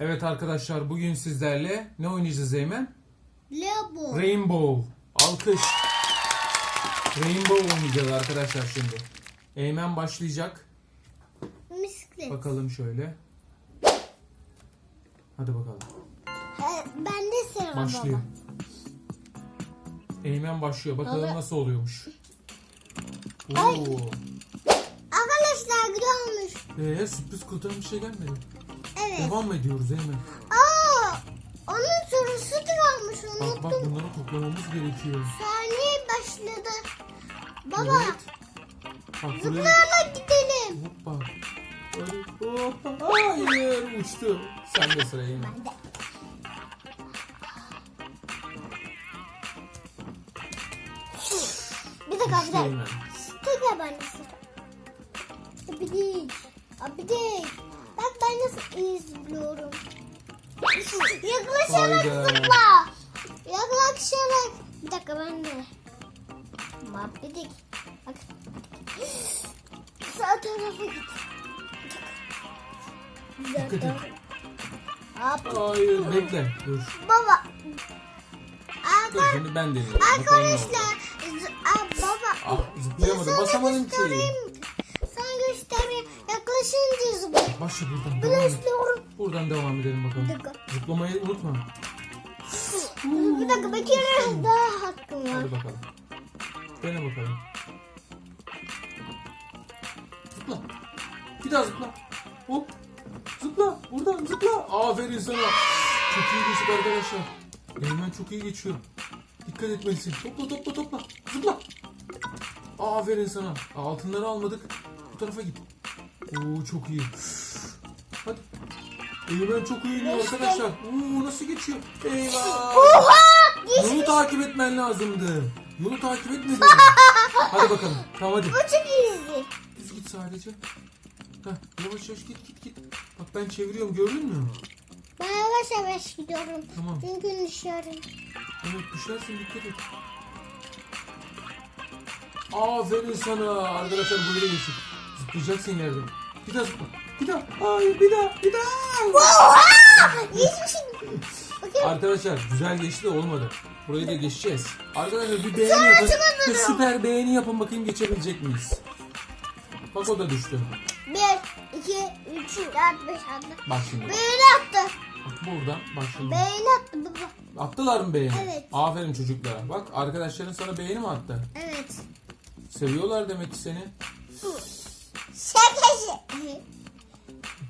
Evet arkadaşlar bugün sizlerle ne oynayacağız Eymen? Labo. Rainbow. Alkış. Rainbow oynayacağız arkadaşlar şimdi. Eymen başlayacak. Bisiklet. Bakalım şöyle. Hadi bakalım. Ee, ben de sıra Başlıyor. Eymen başlıyor. Bakalım Baba. nasıl oluyormuş. Ay. Oo. Arkadaşlar güzelmiş. Ee, sürpriz kurtaran bir şey gelmedi. Evet. Devam ediyoruz Eymen? Aa, onun sorusu kalmış Bak bak unuttum. bunları toplamamız gerekiyor. Saniye başladı. Baba Evet. Bak zıplarla gidelim. Hoppa. Hoppa. Hayır uçtu. Sen de sıra Eymen. Ben de. Bir dakika bir dakika. Tekrar ben de sıra. Abi değil. Abi değil. Bak ben nasıl iyi zıplıyorum. Yaklaşarak Hayda. zıpla. Yaklaşarak. Bir dakika ben de. Mabbedik. Bak. Sağ tarafa git. Hop. Hayır bekle. Dur. Baba. Dur Arka- şimdi ben deneyeyim. Bakalım ne olacak. Arkadaşlar. z- baba. Ah zıplayamadım. Basamadım ki. göstereyim. Sana göstereyim. Başla buradan. Devam et. istiyorum. Buradan devam edelim Bir bakalım. dakika. Zıplamayı unutma. Bir dakika bir kere daha hakkım var. Hadi bakalım. Dene bakalım. Zıpla. Bir daha zıpla. Hop. Zıpla. Buradan zıpla. Aferin sana. Çok iyi geçtik arkadaşlar. Eymen çok iyi geçiyor. Dikkat etmelisin. Topla topla topla. Zıpla. Aferin sana. Altınları almadık. Bu tarafa git. Oo çok iyi. Hadi. Eymen çok iyi oynuyor arkadaşlar. Oo nasıl geçiyor? Eyvah. Oha! Yolu takip etmen lazımdı. Yolu takip etmedin. hadi bakalım. Tamam hadi. Bu çok easy. Düz git sadece. Heh, yavaş yavaş git git git. Bak ben çeviriyorum gördün mü? Ben yavaş yavaş gidiyorum. Tamam. Çünkü düşüyorum. Evet düşersin dikkat et. Aferin sana. Arkadaşlar böyle geçin. Zıplayacaksın yerden. Bir daha zıpla. Bir daha. Hayır bir daha. Bir daha. Arkadaşlar güzel geçti de olmadı. Burayı da geçeceğiz. Arkadaşlar bir beğeni yapın. Bir süper beğeni yapın bakayım geçebilecek miyiz? Bak o da düştü. Bir, iki, üç, dört, beş, altı. Bak şimdi. Beğeni attı. bak buradan bak şimdi. Beğeni attı baba. Attılar mı beğeni? Evet. Aferin çocuklara. Bak arkadaşların sana beğeni mi attı? Evet. Seviyorlar demek ki seni. Şakası.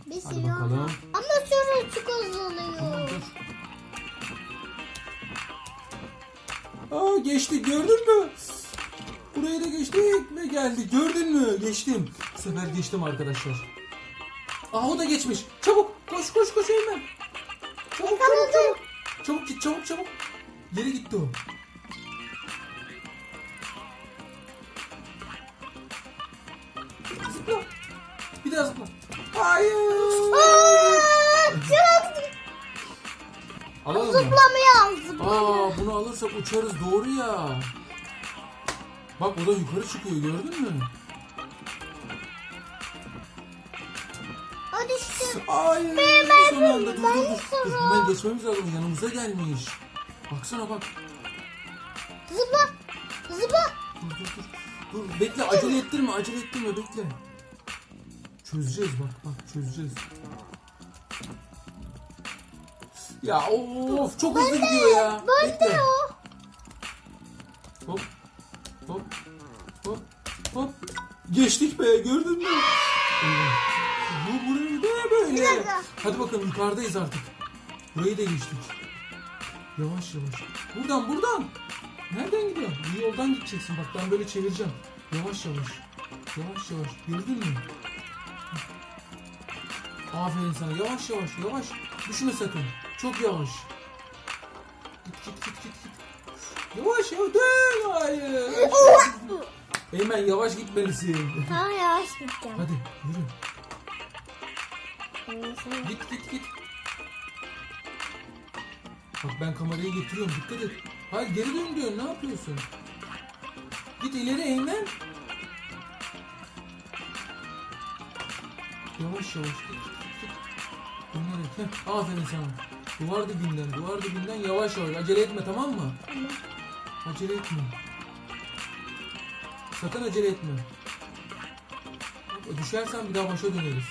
Bir Hadi sürü bakalım. ama- sonra azalıyor. dur. Aa geçti gördün mü? Burayı da geçtik ve geldi. Gördün mü? Geçtim. Bu sefer geçtim arkadaşlar. Aa o da geçmiş. Çabuk koş koş koş hemen. Çabuk çabuk çabuk. Çabuk git çabuk çabuk. Geri gitti o. Hayır. Aa, Çok Alalım mı? Aa bunu alırsak uçarız doğru ya. Bak o da yukarı çıkıyor gördün mü? O düştü. Hayır. Ben- Son anda dur dur dur. Dur hemen geçmemiz lazım yanımıza gelmiş. Baksana bak. Zıpla. Zıpla. Dur dur dur. Dur bekle acele ettirme acele ettirme bekle. Çözeceğiz bak bak çözeceğiz. Ya of çok hızlı gidiyor ya. Bekle. o. Hop hop hop hop. Geçtik be gördün mü? Bu burayı Bir böyle? dakika. Hadi bakalım yukarıdayız artık. Burayı da geçtik. Yavaş yavaş. Buradan buradan. Nereden gidiyorsun? Bir yoldan gideceksin. Bak ben böyle çevireceğim. Yavaş yavaş. Yavaş yavaş. Gördün mü? Aferin sana. Yavaş yavaş. Yavaş. Düşme sakın. Çok yavaş. Git git git git. git. Yavaş yavaş. Dön. Hayır. Eymen yavaş gitmelisin. Tamam yavaş gideceğim. Hadi yürü. Git git git. Bak ben kamerayı getiriyorum dikkat et. Hayır geri dön diyor ne yapıyorsun? Git ileri Eymen. Yavaş yavaş git. Heh, aferin sana. Duvar dibinden, duvar dibinden yavaş yavaş. Acele etme tamam mı? Tamam. Acele etme. Sakın acele etme. Bak, Düşersen bir daha başa döneriz.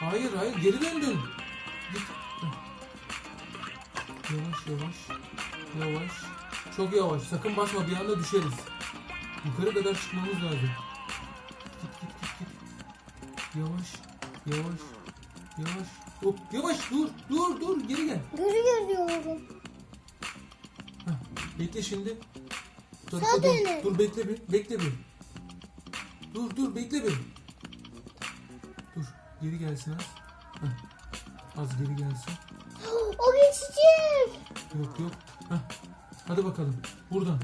Hayır hayır geri döndün. Git. Yavaş yavaş. Yavaş. Çok yavaş. Sakın basma bir anda düşeriz. Yukarı kadar çıkmamız lazım. Git git git git. Yavaş. Yavaş. Yavaş. Hop, yavaş dur dur dur geri gel. Gözü görüyorum. Heh, Bekle şimdi. Dur, dur, dönün. dur bekle bir. Bekle bir. Dur dur bekle bir. Dur geri gelsin az. Heh, Az geri gelsin. O geçecek. Yok yok. Heh. Hadi bakalım. Buradan.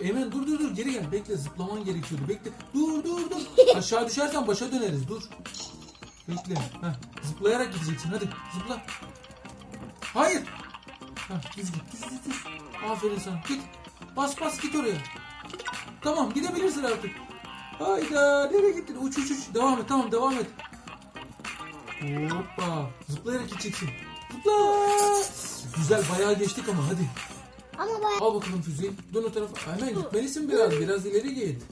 Eymen dur dur dur geri gel. Bekle zıplaman gerekiyordu. Bekle. Dur dur dur. Aşağı düşersen başa döneriz. Dur. Bekle. Heh. Zıplayarak gideceksin. Hadi zıpla. Hayır. Heh, düz git. Düz düz düz. Aferin sana. Git. Bas bas git oraya. Tamam gidebilirsin artık. Hayda nereye gittin? Uç uç uç. Devam et tamam devam et. Hoppa. Zıplayarak gideceksin. Zıpla. Güzel bayağı geçtik ama hadi. Ama bayağı Al bakalım füzeyi. Dön o tarafa. Hemen gitmelisin biraz. Biraz ileri git.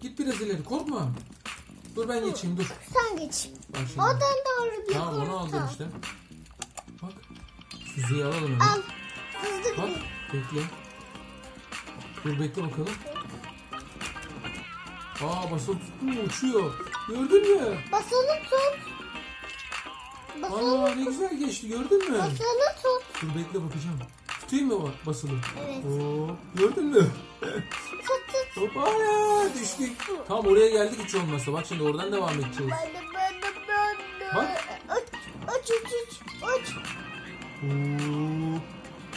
Git biraz ileri. Korkma. Dur ben geçeyim dur. sen geç. Bak şimdi. Oradan doğru bir Tamam onu aldım işte. Bak. Füzeyi alalım hemen. Al. Hızlı Bak. gidiyor. Bekle. Dur bekle bakalım. Aa basılı tuttu mu? Uçuyor. Gördün mü? Basılı tut. Basılı, Aa ne güzel geçti. Gördün mü? basılı tut. Dur bekle bakacağım. Tutayım mı bak basılı? Evet. Oo, gördün mü? Tut tut. Hop aya düştük. Tam oraya geldik hiç olmazsa. Bak şimdi oradan devam edeceğiz. Bak. Uç uç uç. uç.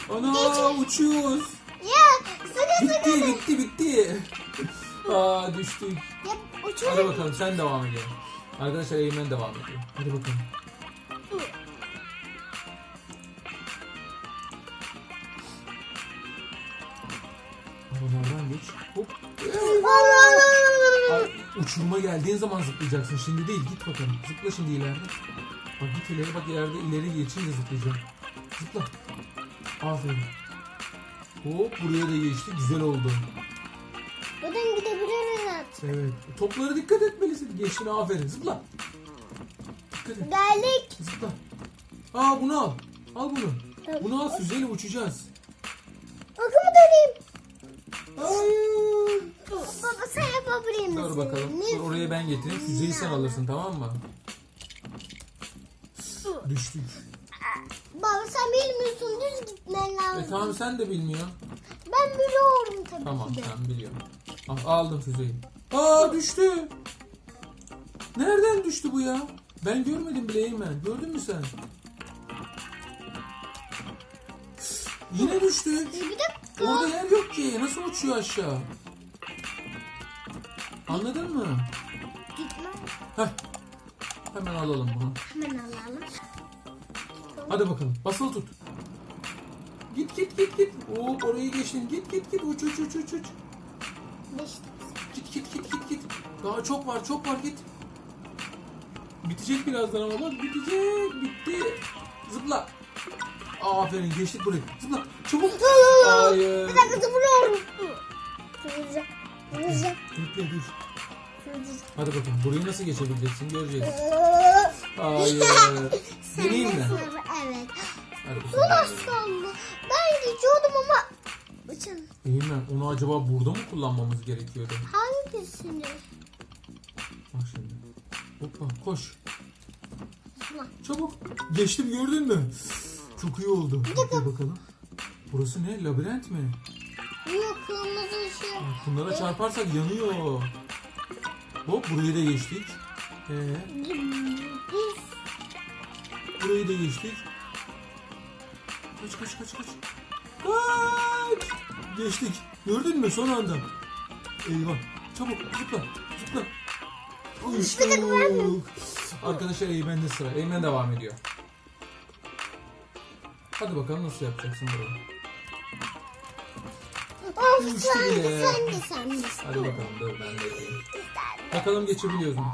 Oo. Ana uçuyoruz. Ya sıkı sıkı. Bitti bitti bitti. Aa düştük. Ya Hadi uçuyorum. bakalım sen devam ediyor. Arkadaşlar Eymen devam ediyor. Hadi bakalım. Hop. Ay, uçuruma geldiğin zaman zıplayacaksın. Şimdi değil. Git bakalım. Zıpla şimdi ileride. Bak git ileri bak ileride ileri geçince zıplayacağım. Zıpla. Aferin. Hop buraya da geçti. Güzel oldu. Buradan gidebiliriz artık. Evet. Toplara dikkat etmelisin. Geçtin aferin. Zıpla. Dikkat et. Geldik. Zıpla. Aa bunu al. Al bunu. Bunu al füzeyle uçacağız. Ben getireyim. Füzeyi sen alırsın tamam mı? Düştük. Baba sen bilmiyorsun düz gitmen lazım. E tamam sen de bilmiyorsun. Ben biliyorum tabii Tamam ki de. sen biliyorum. Al, aldım füzeyi. Aa düştü. Nereden düştü bu ya? Ben görmedim bile Eymen. Gördün mü sen? Yine düştü. Bir dakika. Orada yer yok ki. Nasıl uçuyor aşağı? Anladın mı? Heh. Hemen alalım bunu. Hemen alalım. Hadi bakalım. Basılı tut. Git git git git. Oo orayı geçtin. Git git git. Uç uç uç uç uç. Git git git git git. Daha çok var çok var git. Bitecek birazdan ama bak bitecek. Bitti. Zıpla. Aferin geçtik burayı. Zıpla. Çabuk. Hayır. Bir dakika zıplıyorum. Zıplayacağım. Zıplayacağım. Bekle dur. Hadi bakalım burayı nasıl geçebileceksin göreceğiz. Hayır. Deneyeyim mi? Evet. Hadi Son bakalım. aslanlı. Ben geçiyordum ama uçan. Eymen onu acaba burada mı kullanmamız gerekiyordu? Hangisini? Bak şimdi. Hoppa koş. Çabuk. Geçtim gördün mü? Çok iyi oldu. Bekle bakalım. Burası ne? Labirent mi? Yok kırmızı ışık. Bunlara çarparsak yanıyor. Hop burayı da geçtik. Ee, burayı da geçtik. Kaç kaç kaç kaç. Kaç. Geçtik. Gördün mü son anda? Eyvah. Çabuk zıpla zıpla. Uçtuk. Arkadaşlar Eymen'de sıra. Eymen devam ediyor. Hadi bakalım nasıl yapacaksın burayı. Of sen de sen de sen de. Hadi bakalım dur ben de yapayım. Bakalım geçebiliyoruz mu?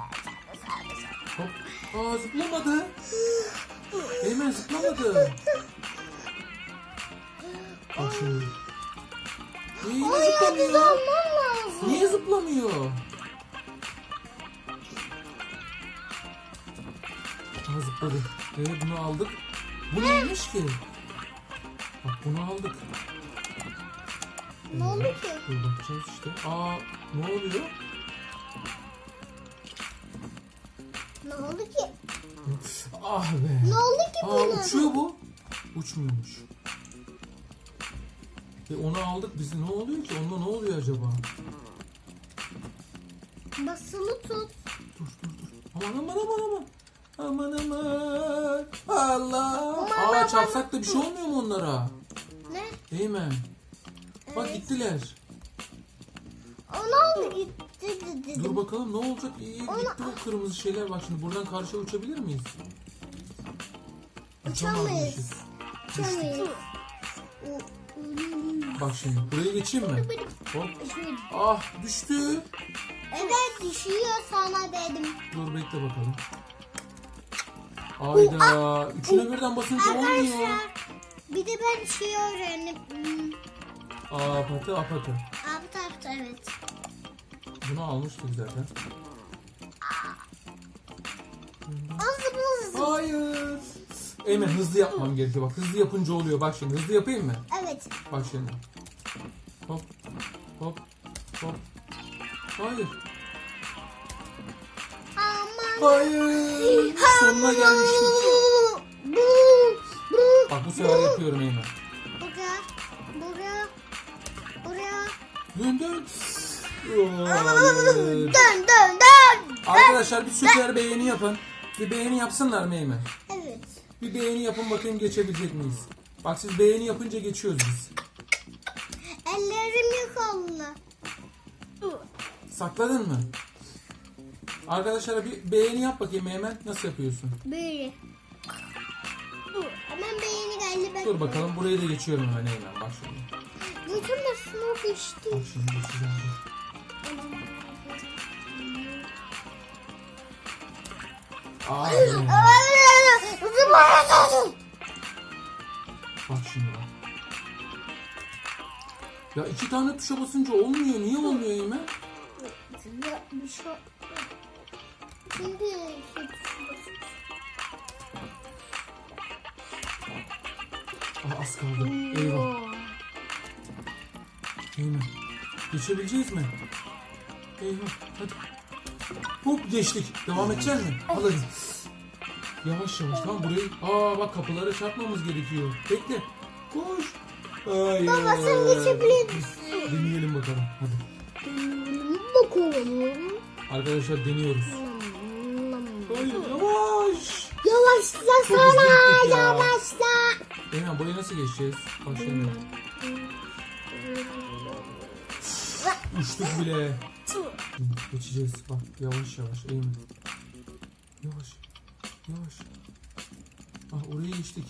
Hop. Aa zıplamadı. Eymen zıplamadı. Bak şimdi. Yine Ay zıplamıyor? almam lazım. Niye zıplamıyor? Aa zıpladı. Evet bunu aldık. Bu neymiş ki? Bak bunu aldık. Ne oldu ki? Dur bakacağız işte. Aa ne oluyor? Ne oldu ki? Ah be. Ne oldu ki Aa buna? uçuyor bu. Uçmuyormuş. E onu aldık biz. Ne oluyor ki? Onunla ne oluyor acaba? Basılı tut. Dur dur dur. Aman aman aman aman. Aman aman. Allah. Aman, Aa çarpsak da bir şey olmuyor mu onlara? Ne? Eymen. Bak Evet. gittiler. Onu aldı gitti dedim. Dur bakalım ne olacak? İyi Ona- gitti o kırmızı şeyler. Bak şimdi buradan karşıya uçabilir miyiz? Uçamayız. Uçamayız. Bak şimdi buraya geçeyim mi? Hop. Ah düştü. Evet düşüyor sana dedim. Dur bekle bakalım. Ayda. Üçüne birden basınca olmuyor. Arkadaşlar bir de ben şey öğrendim. Hmm, Apatı apatı. Abi tarafta evet. Bunu almıştık zaten. Azı buzlu. Hayır. Eymen hızlı yapmam gerekiyor. Bak hızlı yapınca oluyor. Bak şimdi hızlı yapayım mı? Evet. Bak şimdi. Hop. Hop. Hop. Hayır. Aman. Hayır. Sonuna gelmiştik. Bu, bu, bu. Bak bu sefer yapıyorum Eymen. Buraya, buraya, buraya. Dön dön. Dön, dön. Arkadaşlar bir süper beğeni yapın. Bir beğeni yapsınlar mı Eymen? Evet. Bir beğeni yapın bakayım geçebilecek miyiz? Bak siz beğeni yapınca geçiyoruz biz. Ellerim yıkanlı. Sakladın mı? Arkadaşlara bir beğeni yap bakayım Eymen. Nasıl yapıyorsun? Böyle. Hemen beğeni geldi ben. Dur bakalım burayı da geçiyorum hemen Eymen. Bak şimdi. Geçemezsin o geçti. Bak şimdi geçeceğim. dur. Zıplamasın. bak şimdi bak. Ya iki tane tuşa basınca olmuyor. Niye olmuyor Eymen? Ya bir şey. Şimdi Aa, az kaldı. Eyvah. Eymen. Geçebileceğiz mi? Eyvah. Hadi. Hop geçtik. Devam edecek mi? Al hadi. Yavaş yavaş tamam burayı. Aa bak kapılara çarpmamız gerekiyor. Bekle. Koş. Hayır. Baba sen geçebilir misin? Deneyelim bakalım. Hadi. Bakalım. Arkadaşlar deniyoruz. Hayır yavaş. Yavaşla Çok sana hızlı gittik ya. yavaşla. Eymen burayı nasıl geçeceğiz? Başlayalım. Uçtuk bile. Geçeceğiz bak yavaş yavaş Eymen. Yavaş. Yavaş. Ah oraya geçtik.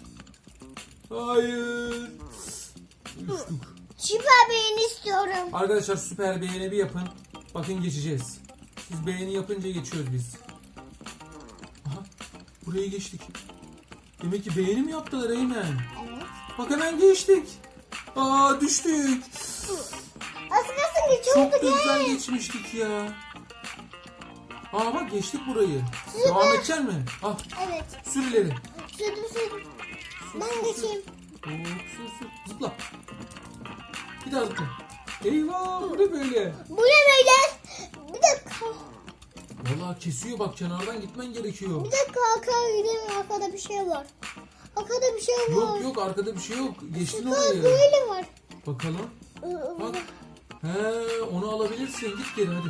Hayır. Uçtuk. Süper beğeni istiyorum. Arkadaşlar süper beğeni bir yapın. Bakın geçeceğiz. Siz beğeni yapınca geçiyoruz biz. Aha burayı geçtik. Demek ki beğeni mi yaptılar Eymen? Evet. Bak hemen geçtik. Aa düştük. Çok da güzel geçmiştik ya. Aa bak geçtik burayı. Devam edecek mi? Ah Evet. sür ileri. Sürdüm sürdüm. Ben geçeyim. Hop sür sür. Zıpla. Bir daha zıpla. Eyvah bu ne böyle? Bu ne böyle? Bir dakika. Vallahi kesiyor bak kenardan gitmen gerekiyor. Bir dakika arkaya gidelim. Arkada bir şey var. Arkada bir şey var. Yok yok arkada bir şey yok. Geçtin orayı. böyle var. Bakalım. Iı, Bak. He onu alabilirsin. Git geri hadi.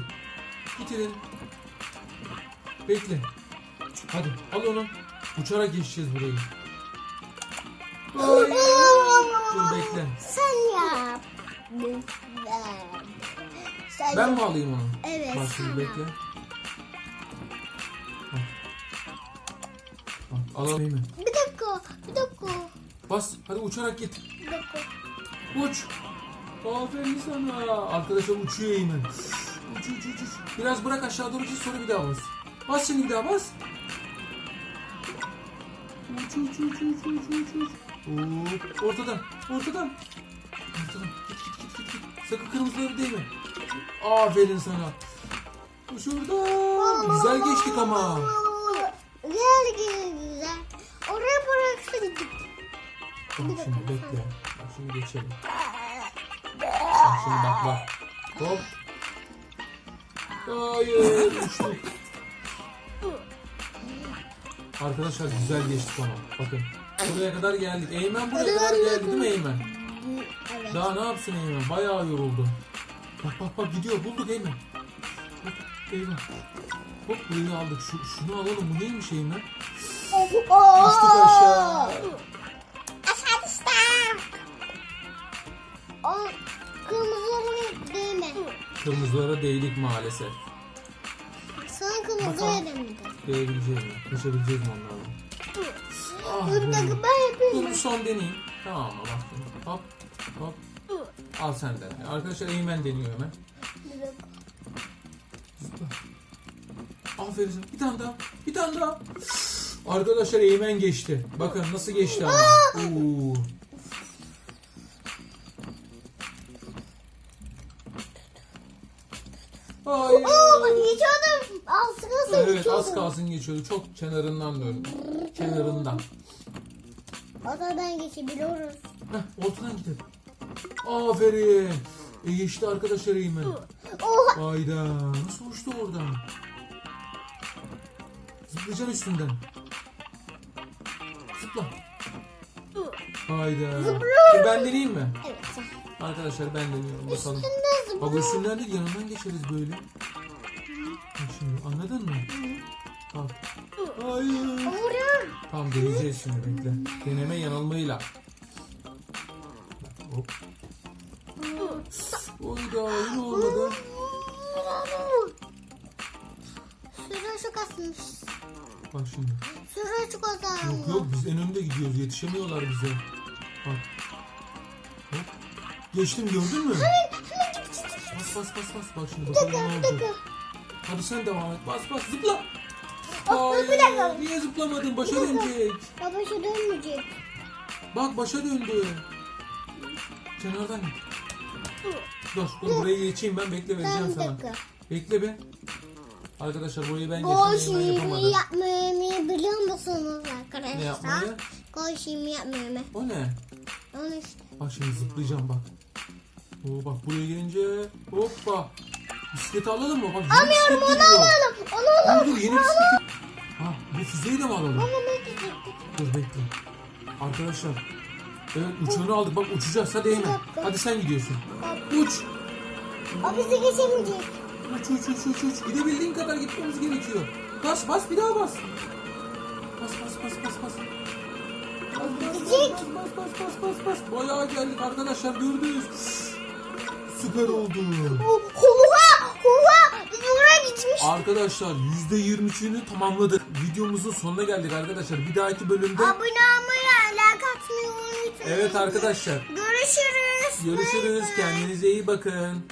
Git ileri. Bekle. Hadi al onu. Uçarak geçeceğiz burayı. Hayır. Dur bekle. Sen yap. Sen Ben yap. mi alayım onu? Evet, Bak şimdi sen bekle. Bak, alayım mı? Bir dakika. Bir dakika. Bas. Hadi uçarak git. Bir dakika. Uç. Aferin sana. Arkadaşlar uçuyor Eymen. Uç uç uç uç. Biraz bırak aşağı doğru çiz sonra bir daha bas. Bas şimdi bir daha bas. Uç uç uç uç uç uç uç. Hop, Ortadan, ortadan. Ortadan. Git git git git. git. Sakın kırmızıları değme. Aferin sana. Bu Şurada. Güzel geçtik ama. Güzel güzel güzel. Oraya bıraksaydık. Bak şimdi bekle. Şimdi geçelim. Bak şimdi bak bak. Hop. Hayır. Arkadaşlar güzel geçtik ama. Bakın. Buraya kadar geldik. Eymen buraya kadar geldi değil mi Eymen? Evet. Daha ne yapsın Eymen? Bayağı yoruldu. Bak bak bak gidiyor. Bulduk Eymen. Eymen. Hop burayı aldık. Şu, şunu alalım. Bu neymiş Eymen? Düştük aşağı. Aşağı düştüm. O kırmızı değil mi? Kırmızılara değdik maalesef. Sana kırmızı Bakalım. dedim. Değebileceğiz mi? Kaçabileceğiz mi onlarla? Ah, Dur be. dakika ben Dur yapayım. bir son deneyeyim. Tamam mı? Bak. Hop hop. Al sen de. Arkadaşlar Eymen deniyor hemen. Aferin sana. Bir tane daha. Bir tane daha. Arkadaşlar Eymen geçti. Bakın nasıl geçti ama. Oo. Hayır. Oo geçiyordum. Az kalsın Evet geçiyordum. az kalsın geçiyordu. Çok kenarından döndü. Kenarından. Oradan geçebiliyoruz. Heh, ortadan gidelim. Aferin. E geçti arkadaşlar. Oha. Hayda. Nasıl uçtu oradan? Zıplayacaksın üstünden. Zıpla. Hayda. E ben deneyeyim mi? Evet. Arkadaşlar ben deniyorum bakalım. Bak zıplıyor. üstünden değil yanından geçeriz böyle. Bak şimdi anladın mı? Bak. Hayır. Vuruyor. Tamam deneyeceğiz şimdi bekle. Deneme yanılmayla. Hop. Oyda yine olmadı. Süre çok azmış. Bak şimdi. Süre çok azalmış. Yok yok biz en önde gidiyoruz. Yetişemiyorlar bize. Bak. Hop. Geçtim gördün mü? Bas bas bas bas. Bak şimdi bakalım ne olacak. Hadi sen devam et. Bas bas zıpla. Bak, bir dakika. Hayır. Niye zıplamadın? Başa dönecek. Baba şu dönmeyecek. Bak başa döndü. Kenardan git. Dur dur buraya geçeyim ben bekle vereceğim sana. dakika. Bekle be. Arkadaşlar burayı ben Gol geçtim ben şimi yapamadım. yapmayı biliyor musunuz arkadaşlar? Ne yapmayı? Gol şimi yapmayı. O ne? Onu işte. Bak şimdi zıplayacağım bak. Oo bak buraya gelince hoppa. Bisikleti alalım mı? Bak bisiklet Onu alalım. Onu alalım. Dur dur yeni bisiklet. Ha bu füzeyi de mi alalım? Onu ne diyecektik? Dur bekle. Arkadaşlar. Evet uçağını aldık bak uçacağız hadi Eymen. dakika. Hadi sen gidiyorsun. Uç. O bizi geçemeyecek. Uç uç uç uç uç. Gidebildiğin kadar gitmemiz gerekiyor. Bas bas bir daha bas. Bas bas bas bas bas. Gidecek. Bas bas bas bas bas. Bayağı geldik arkadaşlar gördünüz. Süper oldu. Huha! Huha! Biz oraya gitmiş. Arkadaşlar %23'ünü tamamladık. Videomuzun sonuna geldik arkadaşlar. Bir dahaki bölümde Abone olmayı, like atmayı unutmayın. Evet arkadaşlar. Görüşürüz. Görüşürüz. Kendinize iyi bakın.